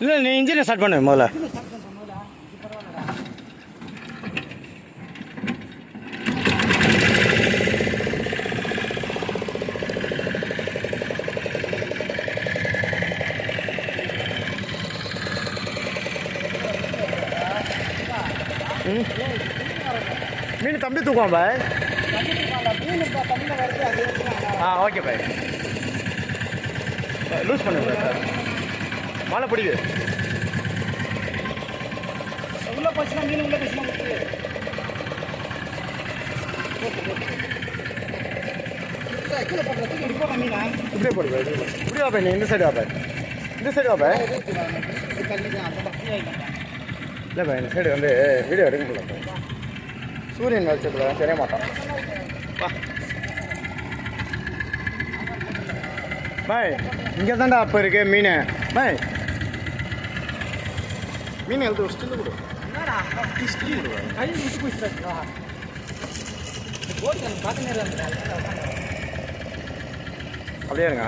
இல்லை நீ இன்ஜினை ஸ்டார்ட் பண்ணு முதல்ல ம் மீன் தம்பி தூக்குவான் பாய் ஆ ஓகே பாய் லூஸ் பண்ணு பாய் மழை பிடிக்குது உள்ள போச்சுன்னா மீன் உள்ள மீனா. இப்படியே இப்படி நீ இந்த சைடு வா பாய் இந்த சைடு வா பாய் இது தள்ளி தான் அந்த பக்கம் ஃப்ரீ ஆகிட்டேன் இல்லை. பாய் இந்த சைடு வந்து வீடியோ எடுக்க முடியல சூரியன் வெளிச்சத்தில் தெரிய மாட்டான். வா. பாய் இங்கே தான்டா அப்போ இருக்கு மீன். பாய் மீன் எழுத்து ஸ்டில்லு கொடு ஸ்டில்லு கொடு கை விட்டு போயிடுச்சா போட்டு பார்த்து நேரம் அப்படியே இருங்க